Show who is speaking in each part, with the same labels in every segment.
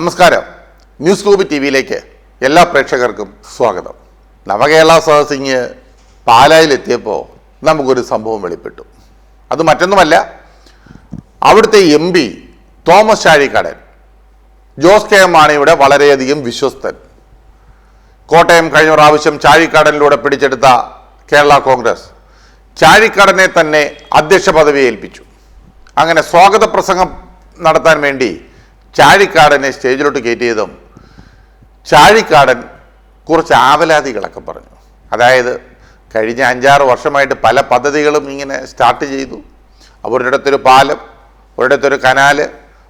Speaker 1: നമസ്കാരം. News globe T വിയിലേക്ക് എല്ലാ പ്രേക്ഷകർക്കും സ്വാഗതം. നവകേരള സദസ്സിങ് പാലായിലെത്തിയപ്പോൾ നമുക്കൊരു സംഭവം വെളിപ്പെട്ടു. അത് മറ്റൊന്നുമല്ല അവിടുത്തെ M P Thomas Chazhikadan Jose K M മാണിയുടെ വളരെയധികം വിശ്വസ്തൻ. കോട്ടയം കഴിഞ്ഞ പ്രാവശ്യം ചാഴിക്കടനിലൂടെ പിടിച്ചെടുത്ത കേരള കോൺഗ്രസ് ചാഴിക്കടനെ തന്നെ അധ്യക്ഷ പദവി ഏൽപ്പിച്ചു. അങ്ങനെ സ്വാഗത പ്രസംഗം നടത്താൻ വേണ്ടി ചാഴിക്കാടനെ സ്റ്റേജിലോട്ട് കയറ്റിയതും ചാഴിക്കാടൻ കുറച്ച് ആവലാതികളൊക്കെ പറഞ്ഞു. അതായത് കഴിഞ്ഞ അഞ്ചാറ് വർഷമായിട്ട് പല പദ്ധതികളും ഇങ്ങനെ സ്റ്റാർട്ട് ചെയ്തു. ഒരിടത്തൊരു പാലം ഒരിടത്തൊരു കനാല്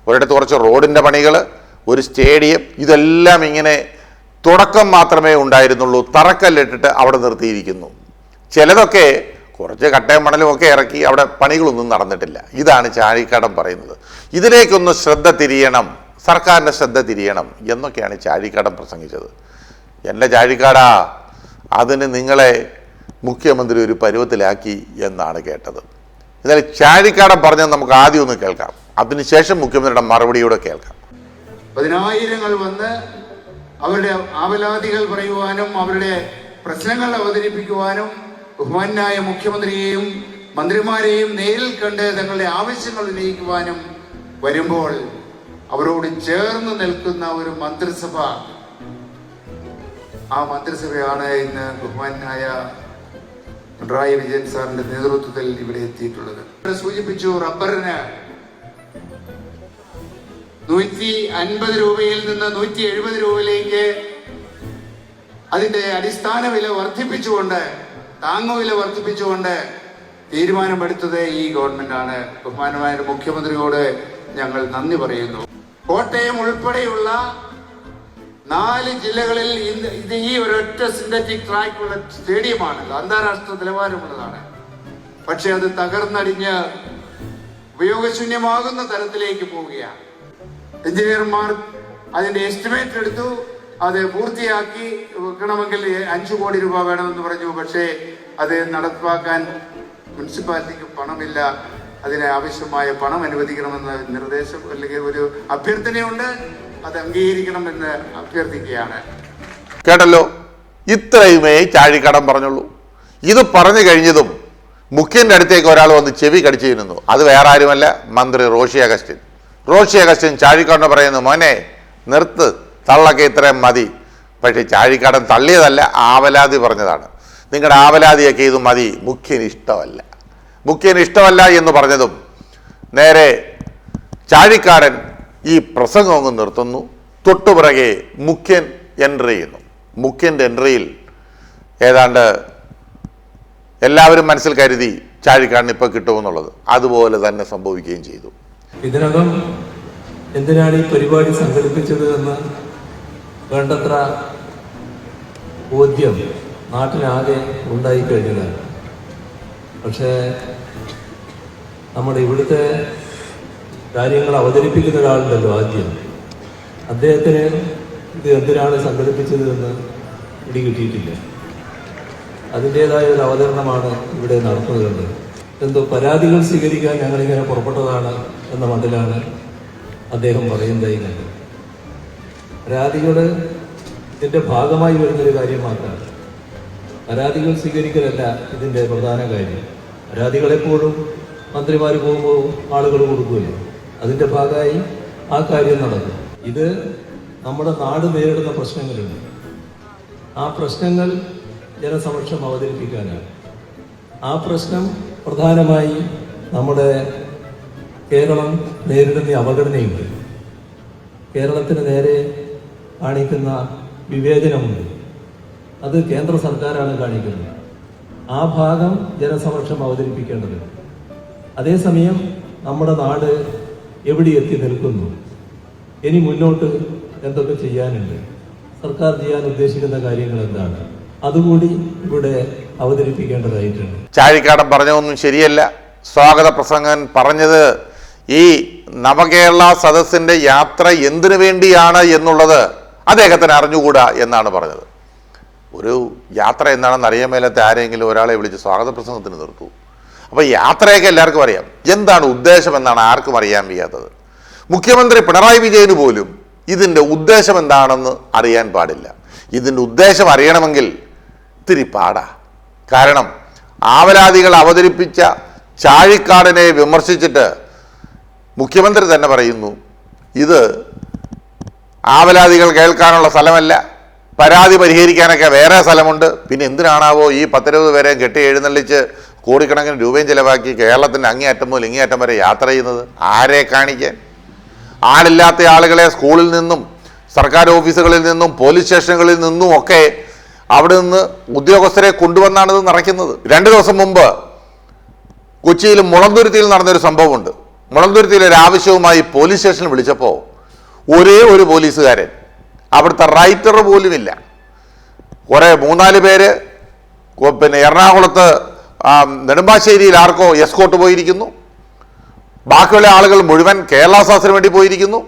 Speaker 1: ഒരിടത്ത് കുറച്ച് റോഡിന്റെ പണികൾ ഒരു സ്റ്റേഡിയം ഇതെല്ലാം ഇങ്ങനെ തുടക്കം മാത്രമേ ഉണ്ടായിരുന്നുള്ളൂ. തറക്കല്ലിട്ടിട്ട് അവിടെ നിർത്തിയിരിക്കുന്നു. ചിലതൊക്കെ കുറച്ച് കട്ടയും മണലും ഒക്കെ ഇറക്കി അവിടെ പണികളൊന്നും നടന്നിട്ടില്ല. ഇതാണ് ചാഴിക്കാടൻ പറയുന്നത്. ഇതിലേക്കൊന്ന് ശ്രദ്ധ തിരിയണം. സർക്കാരിന്റെ ശ്രദ്ധ തിരിയണം എന്നൊക്കെയാണ് ചാഴിക്കാടൻ പ്രസംഗിച്ചത്. എന്റെ ചാഴിക്കാടാ അതിന് നിങ്ങളെ മുഖ്യമന്ത്രി ഒരു പരുവത്തിലാക്കി എന്നാണ് കേട്ടത്. എന്നാലും ചാഴിക്കാടൻ പറഞ്ഞാൽ നമുക്ക് ആദ്യം ഒന്ന് കേൾക്കാം. അതിനുശേഷം മുഖ്യമന്ത്രിയുടെ മറുപടിയോടെ കേൾക്കാം.
Speaker 2: പതിനായിരങ്ങൾ വന്ന് അവരുടെ ആവലാതികൾ പറയുവാനും അവരുടെ പ്രശ്നങ്ങൾ അവതരിപ്പിക്കുവാനും ബഹുമാനായ മുഖ്യമന്ത്രിയെയും മന്ത്രിമാരെയും നേരിൽ കണ്ട് തങ്ങളുടെ ആവശ്യങ്ങൾ ഉന്നയിക്കുവാനും വരുമ്പോൾ അവരോട് ചേർന്ന് നിൽക്കുന്ന ഒരു മന്ത്രിസഭ. ആ മന്ത്രിസഭയാണ് ഇന്ന് ബഹുമാനായ പിണറായി വിജയൻ സാറിന്റെ നേതൃത്വത്തിൽ ഇവിടെ എത്തിയിട്ടുള്ളത്. സൂചിപ്പിച്ചു റബ്ബറിന് നൂറ്റി അൻപത് രൂപയിൽ നിന്ന് നൂറ്റി എഴുപത് രൂപയിലേക്ക് അതിന്റെ അടിസ്ഥാന വില വർദ്ധിപ്പിച്ചുകൊണ്ട് താങ്ങുവില വർദ്ധിപ്പിച്ചുകൊണ്ട് തീരുമാനമെടുത്തത് ഈ ഗവൺമെന്റാണ്. ബഹുമാനമായ മുഖ്യമന്ത്രിയോട് ഞങ്ങൾ നന്ദി പറയുന്നു. കോട്ടയം ഉൾപ്പെടെയുള്ള നാല് ജില്ലകളിൽ ഇത് ഈ ഒരൊറ്റ സിന്തറ്റിക് ട്രാക്കുള്ള സ്റ്റേഡിയമാണ്. അന്താരാഷ്ട്ര നിലവാരമുള്ളതാണ്. പക്ഷെ അത് തകർന്നടിഞ്ഞ് ഉപയോഗശൂന്യമാകുന്ന തരത്തിലേക്ക് പോവുകയാണ്. എഞ്ചിനീയർമാർ അതിന്റെ എസ്റ്റിമേറ്റ് എടുത്തു. അത് പൂർത്തിയാക്കി വെക്കണമെങ്കിൽ അഞ്ചു കോടി രൂപ വേണമെന്ന് പറഞ്ഞു. പക്ഷേ അത് നടപ്പാക്കാൻ മുനിസിപ്പാലിറ്റിക്ക് പണമില്ല. അതിന് ആവശ്യമായ പണം അനുവദിക്കണമെന്ന് നിർദ്ദേശം അല്ലെങ്കിൽ ഒരു അഭ്യർത്ഥനയുണ്ട്. അത് അംഗീകരിക്കണമെന്ന് അഭ്യർത്ഥിക്കുകയാണ്.
Speaker 1: കേട്ടല്ലോ? ഇത്രയുമേ ചാഴിക്കടം പറഞ്ഞുള്ളൂ. ഇത് പറഞ്ഞു കഴിഞ്ഞതും മുഖ്യന്റെ അടുത്തേക്ക് ഒരാൾ വന്ന് ചെവി കടിച്ചു തിന്നുന്നു. അത് വേറെ ആരുമല്ല മന്ത്രി റോഷി അഗസ്റ്റിൻ. റോഷി അഗസ്റ്റിൻ ചാഴിക്കാടൻ പറയുന്നു മോനെ നിർത്ത്. തള്ളൊക്കെ ഇത്രയും മതി. പക്ഷേ ചാഴിക്കാടൻ തള്ളിയതല്ല ആവലാതി പറഞ്ഞതാണ്. നിങ്ങളുടെ ആവലാതിയൊക്കെ ഇത് മതി. മുഖ്യന് ഇഷ്ടമല്ല മുഖ്യന് ഇഷ്ടമല്ല എന്ന് പറഞ്ഞതും നേരെ ചാഴിക്കാടൻ ഈ പ്രസംഗം അങ്ങ് നിർത്തുന്നു. തൊട്ടുപിറകെ മുഖ്യൻ എൻട്രി ചെയ്യുന്നു. മുഖ്യന്റെ എൻട്രിയിൽ ഏതാണ്ട് എല്ലാവരും മനസ്സിൽ കരുതി ചാഴിക്കാടിന് ഇപ്പോൾ കിട്ടുമെന്നുള്ളത്. അതുപോലെ തന്നെ സംഭവിക്കുകയും ചെയ്തു.
Speaker 3: ഇതിനകം എന്തിനാണ് ഈ പരിപാടി സംഘടിപ്പിച്ചത് എന്ന് വേണ്ടത്ര ബോധ്യം നാട്ടിലാകെ ഉണ്ടായി പക്ഷേ നമ്മുടെ ഇവിടുത്തെ കാര്യങ്ങൾ അവതരിപ്പിക്കുന്ന ഒരാളുണ്ടല്ലോ ആദ്യം. അദ്ദേഹത്തിന് ഇത് എന്തിനാണ് സംഘടിപ്പിച്ചത് എന്ന് പിടികിട്ടിയിട്ടില്ല അതിന്റെതായ ഒരു അവതരണമാണ് ഇവിടെ നടത്തുന്നത്. എന്തോ പരാതികൾ സ്വീകരിക്കാൻ ഞങ്ങളിങ്ങനെ പുറപ്പെട്ടതാണ് എന്ന മട്ടിലാണ് അദ്ദേഹം പറയുന്നത്. ഇങ്ങനെ പരാതികൾ ഇതിന്റെ ഭാഗമായി വരുന്നൊരു കാര്യം മാത്രമാണ് പരാതികൾ സ്വീകരിക്കലല്ല ഇതിന്റെ പ്രധാന കാര്യം. പരാതികളെപ്പോഴും മന്ത്രിമാർ പോകുമ്പോൾ ആളുകൾ കൊടുക്കുമല്ലോ അതിന്റെ ഭാഗമായി ആ കാര്യം നടക്കും. ഇത് നമ്മുടെ നാട് നേരിടുന്ന പ്രശ്നങ്ങളുണ്ട്. ആ പ്രശ്നങ്ങൾ ജനസമക്ഷം അവതരിപ്പിക്കാനാണ്. ആ പ്രശ്നം പ്രധാനമായി നമ്മുടെ കേരളം നേരിടുന്ന അവഗണനയുണ്ട്. കേരളത്തിന് നേരെ കാണിക്കുന്ന വിവേചനമുണ്ട്. അത് കേന്ദ്ര സർക്കാരാണ് കാണിക്കുന്നത്. ആ ഭാഗം ജനസമക്ഷം അവതരിപ്പിക്കേണ്ടത്. അതേസമയം നമ്മുടെ നാട് എവിടെ എത്തി നിൽക്കുന്നു? ഇനി മുന്നോട്ട് എന്തൊക്കെ ചെയ്യാനുണ്ട്? സർക്കാർ ചെയ്യാൻ ഉദ്ദേശിക്കുന്ന കാര്യങ്ങൾ എന്താണ്? അതുകൂടി ഇവിടെ അവതരിപ്പിക്കേണ്ടതായിട്ടുണ്ട്.
Speaker 1: ചാഴിക്കാടൻ പറഞ്ഞതൊന്നും ശരിയല്ല. സ്വാഗത പ്രസംഗൻ പറഞ്ഞത് ഈ നവകേരള സദസ്സിന്റെ യാത്ര എന്തിനു വേണ്ടിയാണ് എന്നുള്ളത് അദ്ദേഹത്തിന് അറിഞ്ഞുകൂടാ എന്നാണ് പറഞ്ഞത്. ഒരു യാത്ര എന്താണെന്ന് അറിയാൻ മേലത്തെ ആരെങ്കിലും ഒരാളെ വിളിച്ച് സ്വാഗത പ്രസംഗത്തിന് നിർത്തു. അപ്പോൾ യാത്രയൊക്കെ എല്ലാവർക്കും അറിയാം. എന്താണ് ഉദ്ദേശം എന്നാണ് ആർക്കും അറിയാൻ വയ്യാത്തത്. മുഖ്യമന്ത്രി പിണറായി വിജയന് പോലും ഇതിന്റെ ഉദ്ദേശം എന്താണെന്ന് അറിയാൻ പാടില്ല. ഇതിന്റെ ഉദ്ദേശം അറിയണമെങ്കിൽ ഇത്തിരി പാടാ. കാരണം ആവലാദികൾ അവതരിപ്പിച്ച ചാഴിക്കാടിനെ വിമർശിച്ചിട്ട് മുഖ്യമന്ത്രി തന്നെ പറയുന്നു ഇത് ആവലാദികൾ കേൾക്കാനുള്ള സ്ഥലമല്ല. പരാതി പരിഹരിക്കാനൊക്കെ വേറെ സ്ഥലമുണ്ട്. പിന്നെ എന്തിനാണാവോ ഈ പത്തിരുപത് പേരെ കെട്ടി എഴുന്നള്ളിച്ച് കോടിക്കണക്കിന് രൂപയും ചിലവാക്കി കേരളത്തിന്റെ അങ്ങേയറ്റം മുതൽ ഇങ്ങേയറ്റം വരെ യാത്ര ചെയ്യുന്നത് ആരെ കാണിക്കാൻ? ആളില്ലാത്ത ആളുകളെ സ്കൂളിൽ നിന്നും സർക്കാർ ഓഫീസുകളിൽ നിന്നും പോലീസ് സ്റ്റേഷനുകളിൽ നിന്നും ഒക്കെ അവിടെ നിന്ന് ഉദ്യോഗസ്ഥരെ കൊണ്ടുവന്നാണ് ഇത് നിറയ്ക്കുന്നത് രണ്ട് ദിവസം മുമ്പ് കൊച്ചിയിൽ മുളന്തുരുത്തിയിൽ നടന്നൊരു സംഭവമുണ്ട്. മുളന്തുരുത്തിയിൽ ഒരു ആവശ്യവുമായി പോലീസ് സ്റ്റേഷനിൽ വിളിച്ചപ്പോൾ ഒരേ ഒരു പോലീസുകാരൻ. അവിടുത്തെ റൈറ്റർ പോലുമില്ല. കുറേ മൂന്നാൽ പേര് പിന്നെ എറണാകുളത്ത് നെടുമ്പാശ്ശേരിയിൽ ആർക്കോ എസ്കോട്ട് പോയിരിക്കുന്നു. ബാക്കിയുള്ള ആളുകൾ മുഴുവൻ കേരള സാസിന് വേണ്ടി പോയിരിക്കുന്നു.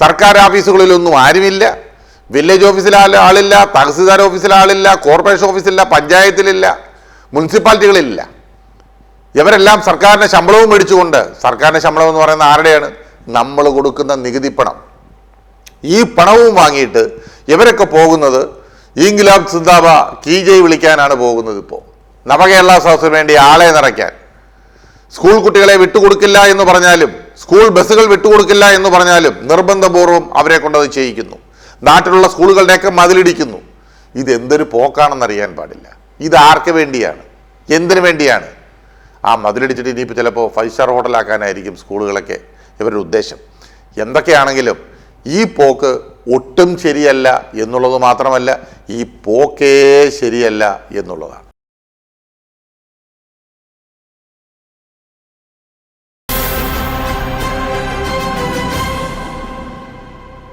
Speaker 1: സർക്കാർ ഓഫീസുകളിലൊന്നും ആരുമില്ല. വില്ലേജ് ഓഫീസിൽ ആളില്ല. തഹസിൽദാർ ഓഫീസിൽ ആളില്ല. കോർപ്പറേഷൻ ഓഫീസില്ല പഞ്ചായത്തിലില്ല. മുനിസിപ്പാലിറ്റികളില്ല ഇവരെല്ലാം സർക്കാരിന്റെ ശമ്പളവും മേടിച്ചുകൊണ്ട് സർക്കാരിന്റെ ശമ്പളം എന്ന് പറയുന്ന ആരുടെയാണ്? നമ്മൾ കൊടുക്കുന്ന നികുതി പണം. ഈ പണവും വാങ്ങിയിട്ട് ഇവരൊക്കെ പോകുന്നത് ഇംഗ്ലാബ് സിന്ദാബ കീജയ് വിളിക്കാനാണ് പോകുന്നത് ഇപ്പോൾ നവകേരള സദസ്സിന് വേണ്ടി ആളെ നിറയ്ക്കാൻ. സ്കൂൾ കുട്ടികളെ വിട്ടുകൊടുക്കില്ല എന്ന് പറഞ്ഞാലും സ്കൂൾ ബസ്സുകൾ വിട്ടുകൊടുക്കില്ല എന്ന് പറഞ്ഞാലും നിർബന്ധപൂർവം അവരെ കൊണ്ടത് ചെയ്യിക്കുന്നു. നാട്ടിലുള്ള സ്കൂളുകളുടെയൊക്കെ മതിലിടിക്കുന്നു. ഇതെന്തൊരു പോക്കാണെന്നറിയാൻ പാടില്ല. ഇത് ആർക്ക് വേണ്ടിയാണ്? എന്തിനു വേണ്ടിയാണ്? ആ മതിലിടിച്ചിട്ട് ഇനിയിപ്പോൾ ചിലപ്പോൾ ഫൈവ് സ്റ്റാർ ഹോട്ടലാക്കാനായിരിക്കും സ്കൂളുകളൊക്കെ ഇവരുടെ ഉദ്ദേശം. എന്തൊക്കെയാണെങ്കിലും ഈ പോക്ക് ഒട്ടും ശരിയല്ല എന്നുള്ളത് മാത്രമല്ല ഈ പോക്കേ ശരിയല്ല എന്നുള്ളതാണ്.